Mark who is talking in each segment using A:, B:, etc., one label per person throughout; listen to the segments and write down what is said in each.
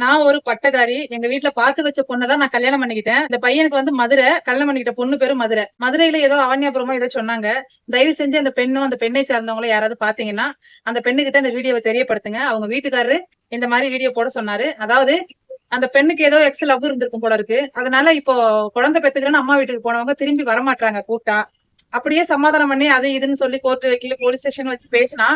A: நான் ஒரு பட்டதாரி எங்க வீட்டுல பாத்து வச்ச பொண்ணதான் நான் கல்யாணம் பண்ணிக்கிட்டேன். இந்த பையனுக்கு வந்து மதுரை கல்யாணம் பண்ணிக்கிட்ட பொண்ணு பேரு மதுரை. மதுரையில ஏதோ அவன்யாபுரமோ ஏதோ சொன்னாங்க. தயவு செஞ்சு அந்த பெண்ணும் அந்த பெண்ணை சார்ந்தவங்களும் யாராவது பாத்தீங்கன்னா அந்த பெண்ணுகிட்ட அந்த வீடியோவை தெரியப்படுத்துங்க. அவங்க வீட்டுக்காரரு இந்த மாதிரி வீடியோ போட சொன்னாரு. அதாவது அந்த பெண்ணுக்கு ஏதோ எக்ஸ் லவ் இருந்திருக்கும் போல இருக்கு. அதனால இப்போ குழந்தை பெத்துக்கிறேன்னு அம்மா வீட்டுக்கு போனவங்க திரும்பி வரமாட்டாங்க கூட்டா அப்படியே சமாதானம் பண்ணி அது இதுன்னு சொல்லி கோர்ட்டு வைக்கல போலீஸ் ஸ்டேஷன் வச்சு பேசினா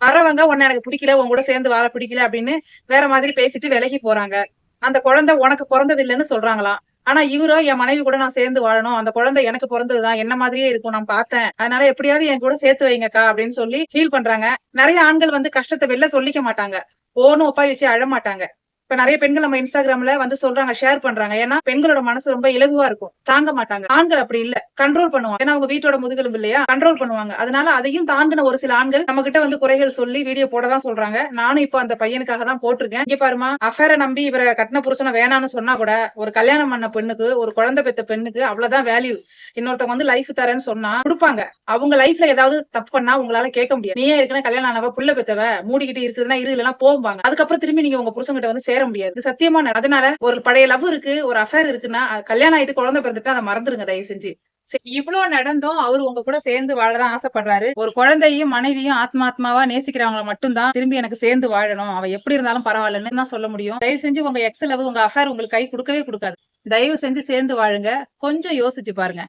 A: வரவங்க உன்னை எனக்கு பிடிக்கல உன் கூட சேர்ந்து வர பிடிக்கல அப்படின்னு வேற மாதிரி பேசிட்டு விலகி போறாங்க. அந்த குழந்தை உனக்கு பிறந்தது இல்லைன்னு சொல்றாங்களாம். ஆனா இவரோ என் மனைவி கூட நான் சேர்ந்து வாழணும். அந்த குழந்தை எனக்கு பிறந்ததுதான். என்ன மாதிரியே இருக்கும் நான் பார்த்தேன். அதனால எப்படியாவது என் கூட சேர்த்து வைங்கக்கா அப்படின்னு சொல்லி ஃபீல் பண்றாங்க. நிறைய ஆண்கள் வந்து கஷ்டத்தை வெளில சொல்லிக்க மாட்டாங்க. ஓனும் ஒப்பாய் வச்சு அழ மாட்டாங்க. இப்ப நிறைய பெண்கள் நம்ம இன்ஸ்டாகிராம்ல வந்து சொல்றாங்க ஷேர் பண்றாங்க. ஏன்னா பெண்களோட மனசு ரொம்ப இலகுவா இருக்கும். தாங்க மாட்டாங்க. ஆண்கள் அப்படி இல்ல. கண்ட்ரோல் பண்ணுவாங்க. ஏன்னா அவங்க வீட்டோட முதுகெலும்பு இல்லையா? கண்ட்ரோல் பண்ணுவாங்க. அதனால அதையும் தாண்டின ஒரு சில ஆண்கள் நம்ம கிட்ட வந்து குறைகள் சொல்லி வீடியோ போட தான் சொல்றாங்க. நானும் இப்போ அந்த பையனுக்காக தான் போட்டிருக்கேன். இங்க பாருமா அஃபேரை நம்பி இவரை கட்டின புருஷனை வேணாம்னு சொன்னா கூட ஒரு கல்யாணம் பண்ண பெண்ணுக்கு ஒரு குழந்தை பெத்த பெண்ணுக்கு அவ்வளவுதான் வேல்யூ இன்னொருத்தவங்க வந்து லைஃப் தரேன்னு சொன்னா கொடுப்பாங்க. அவங்க லைஃப்ல ஏதாவது தப்பு பண்ணா உங்களால கேட்க முடியாது. நீ ஏற்கனவே கல்யாணம் ஆனவ புள்ள பெத்தவ மூடிக்கிட்டு இருக்குதுன்னா இரு இல்லைன்னா போவாங்க அதுக்கப்புறம் திரும்பி நீங்க உங்க புருஷன் கிட்ட வந்து சேர முடியாது. சத்தியமா அதனால ஒரு பழைய லவ் இருக்கு ஒரு அஃபேர் இருக்குன்னா கல்யாணம் ஆயிட்டு குழந்தை பிறந்துட்டு அதை மறந்துருங்க தயவு செஞ்சு. சரி, இவ்வளவு நடந்தும். அவர் உங்க கூட சேர்ந்து வாழதான் ஆசைப்படுறாரு. ஒரு குழந்தையும் மனைவியும் ஆத்மாத்மாவா நேசிக்கிறவங்கள மட்டும்தான் திரும்பி எனக்கு சேர்ந்து வாழணும். அவ எப்படி இருந்தாலும் பரவாயில்லன்னு தான் சொல்ல முடியும். தயவு செஞ்சு உங்க எக்ஸ் லவ் உங்க அஃபேர் உங்களுக்கு கை கொடுக்கவே கொடுக்காது. தயவு செஞ்சு சேர்ந்து வாழுங்க. கொஞ்சம் யோசிச்சு பாருங்க.